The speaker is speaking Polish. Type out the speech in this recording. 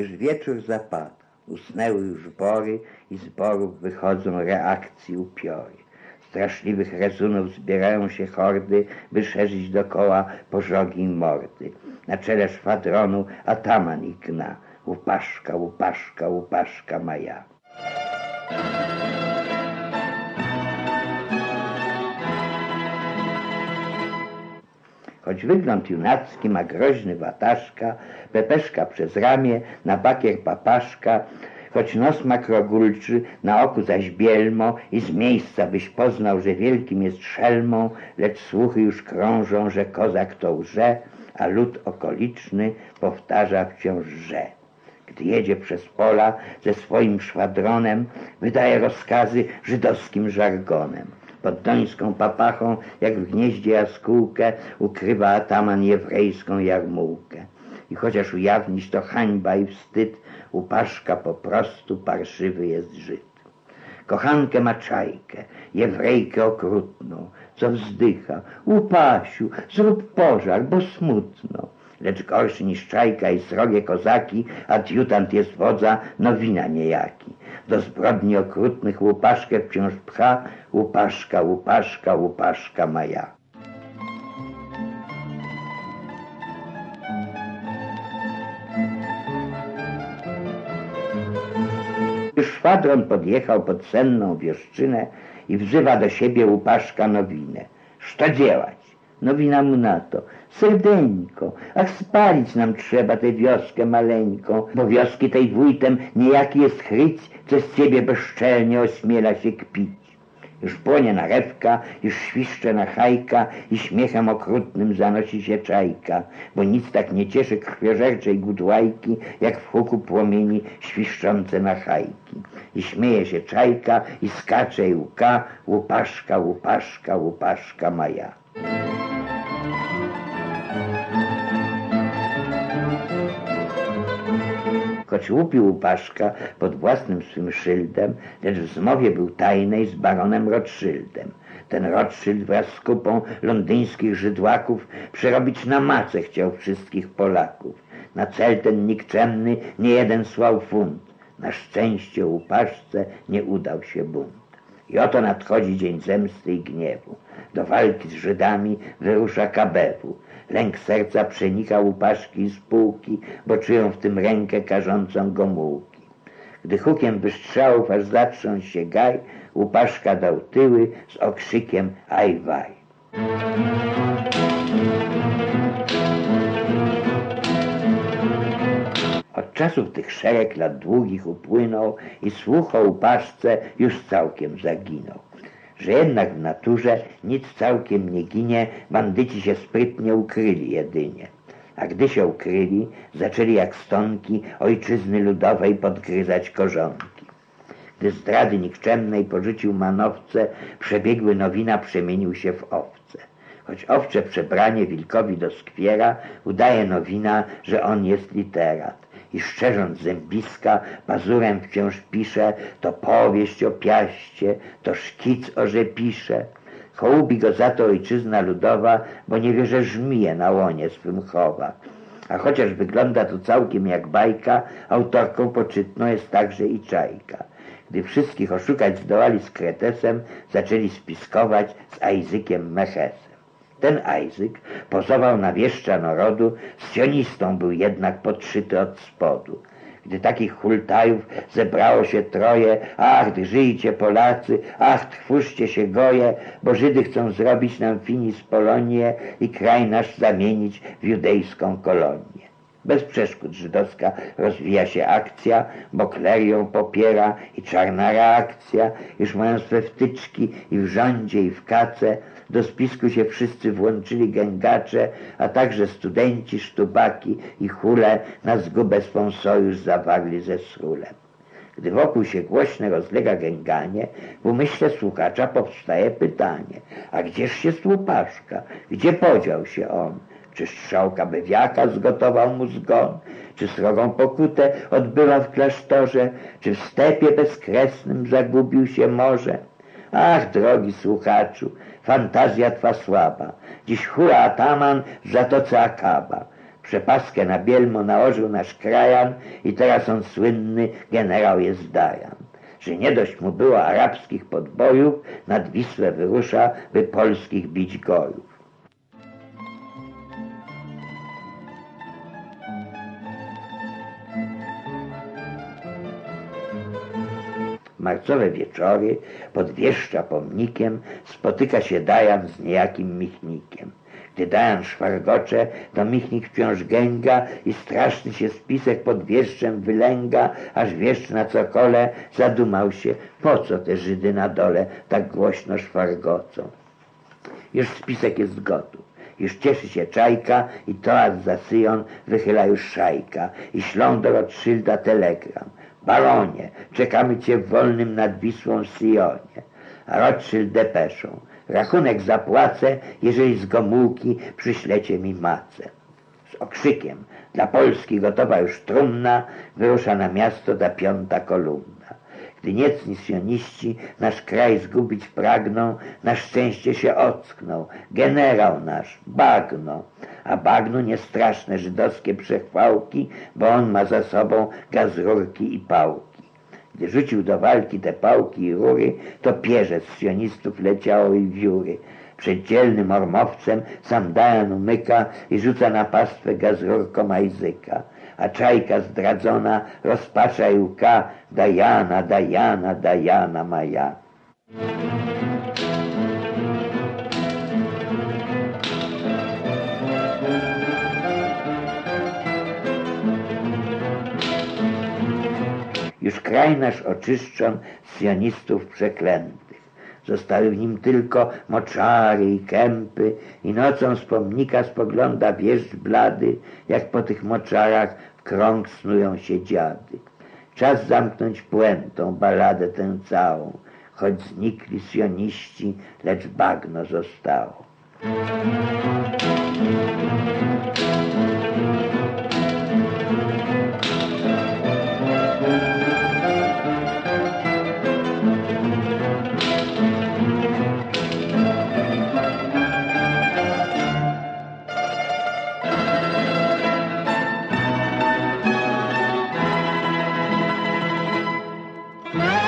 Już wieczór zapada, usnęły już bory i z borów wychodzą reakcji upiory. Straszliwych rezunów zbierają się hordy, by szerzyć dokoła pożogi i mordy. Na czele szwadronu ataman ich gna. Łupaszka, łupaszka, łupaszka maja. Choć wygląd junacki ma groźny wataszka, pepeszka przez ramię, na bakier papaszka, choć nos ma krogulczy, na oku zaś bielmo i z miejsca byś poznał, że wielkim jest szelmą, lecz słuchy już krążą, że kozak to łże, a lud okoliczny powtarza wciąż że. Gdy jedzie przez pola ze swoim szwadronem, wydaje rozkazy żydowskim żargonem. Pod dońską papachą, jak w gnieździe jaskółkę, ukrywa ataman jewrejską jarmułkę. I chociaż ujawnić to hańba i wstyd, u Paszka po prostu parszywy jest Żyd. Kochankę ma czajkę, jewrejkę okrutną, co wzdycha. Łupasiu, zrób pożar, bo smutno. Lecz gorszy niż czajka i srogie kozaki, adiutant jest wodza, nowina niejaki. Do zbrodni okrutnych łupaszkę wciąż pcha, łupaszka, łupaszka, łupaszka ma ja. Szwadron podjechał pod senną wioszczynę i wzywa do siebie łupaszka Nowinę. Co działać? Nowina mu na to. Serdeńko, ach spalić nam trzeba tę wioskę maleńką, bo wioski tej wójtem niejaki jest chryć, co z ciebie bezczelnie ośmiela się kpić. Już płonie narewka, już świszcze na hajka i śmiechem okrutnym zanosi się czajka, bo nic tak nie cieszy krwiożerczej gudłajki, jak w huku płomieni świszczące na hajki. I śmieje się czajka i skacze i łka, łupaszka, łupaszka, łupaszka maja. Choć łupił Paszka pod własnym swym szyldem, lecz w zmowie był tajnej z baronem Rothschildem. Ten Rothschild wraz z kupą londyńskich żydłaków przerobić na macę chciał wszystkich Polaków. Na cel ten nikczemny nie jeden słał funt. Na szczęście u Paszce nie udał się bunt. I oto nadchodzi dzień zemsty i gniewu. Do walki z Żydami wyrusza Kabewu. Lęk serca przenika łupaszki i spółki, bo czują w tym rękę karzącą gomułki. Gdy hukiem wystrzałów aż zatrząsł się gaj, łupaszka dał tyły z okrzykiem aj waj. Czasów tych szereg lat długich upłynął i słuch o łupaszce już całkiem zaginął że jednak w naturze nic całkiem nie ginie, bandyci się sprytnie ukryli jedynie. A gdy się ukryli, zaczęli jak stonki ojczyzny ludowej podgryzać korzonki. Gdy zdrady nikczemnej porzucił manowce, przebiegły nowina przemienił się w owce. Choć owcze przebranie wilkowi doskwiera, udaje nowina, że on jest literat i szczerząc zębiska, pazurem wciąż pisze, to powieść o piaście, to szkic o rzepisze. Hołubi go za to ojczyzna ludowa, bo nie wie, że żmije na łonie swym chowa. A chociaż wygląda to całkiem jak bajka, autorką poczytną jest także i czajka. Gdy wszystkich oszukać zdołali z Kretesem, zaczęli spiskować z Aizykiem Mechesem. Ten Isaac pozował na wieszcza narodu, sionistą był jednak podszyty od spodu. Gdy takich hultajów zebrało się troje, ach, drżyjcie Polacy, ach, trwóżcie się goje, bo Żydy chcą zrobić nam finis Polonię i kraj nasz zamienić w judejską kolonię. Bez przeszkód żydowska rozwija się akcja, bo kler ją popiera i czarna reakcja, już mając we wtyczki i w rządzie i w kace, do spisku się wszyscy włączyli gęgacze, a także studenci, sztubaki i hule na zgubę swą sojusz zawarli ze srulem. Gdy wokół się głośne rozlega gęganie, w umyśle słuchacza powstaje pytanie, a gdzież się słupaszka? Gdzie podział się on? Czy strzałka bewiaka zgotował mu zgon? Czy srogą pokutę odbyła w klasztorze? Czy w stepie bezkresnym zagubił się morze? Ach, drogi słuchaczu, fantazja twa słaba. Dziś hura ataman w zatoce Akaba. Przepaskę na bielmo nałożył nasz krajan i teraz on słynny generał jest Dajan. Że nie dość mu było arabskich podbojów, nad Wisłę wyrusza, by polskich bić gojów. Marcowe wieczory pod wieszcza pomnikiem spotyka się Dajan z niejakim Michnikiem. Gdy Dajan szwargocze, to Michnik wciąż gęga i straszny się spisek pod wieszczem wylęga, aż wieszcz na cokole zadumał się, po co te Żydy na dole tak głośno szwargocą. Już spisek jest gotów. Już cieszy się czajka i toat za Syjon wychyla już szajka i ślą do Rothschilda telegram. Baronie, czekamy cię w wolnym nad Wisłą Syjonie. A Rothschild depeszą. Rachunek zapłacę, jeżeli z Gomułki przyślecie mi macę. Z okrzykiem dla Polski gotowa już trumna, wyrusza na miasto ta piąta kolumna. Gdy niecni sioniści nasz kraj zgubić pragną, na szczęście się ocknął. Generał nasz, bagno. A bagno nie straszne żydowskie przechwałki, bo on ma za sobą gaz rurki i pałki. Rzucił do walki te pałki i rury, to pierze z sionistów leciało i wióry. Przed dzielnym ormowcem sam Dajan umyka i rzuca na pastwę gazrurką Majzyka a czajka zdradzona rozpacza i łka Dajana, Dajana, Dajana Maja. Kraj nasz oczyszczon z sionistów przeklętych. Zostały w nim tylko moczary i kępy i nocą z pomnika spogląda wieżdż blady, jak po tych moczarach krąg snują się dziady. Czas zamknąć puentą baladę tę całą, choć znikli sioniści, lecz bagno zostało. Yeah.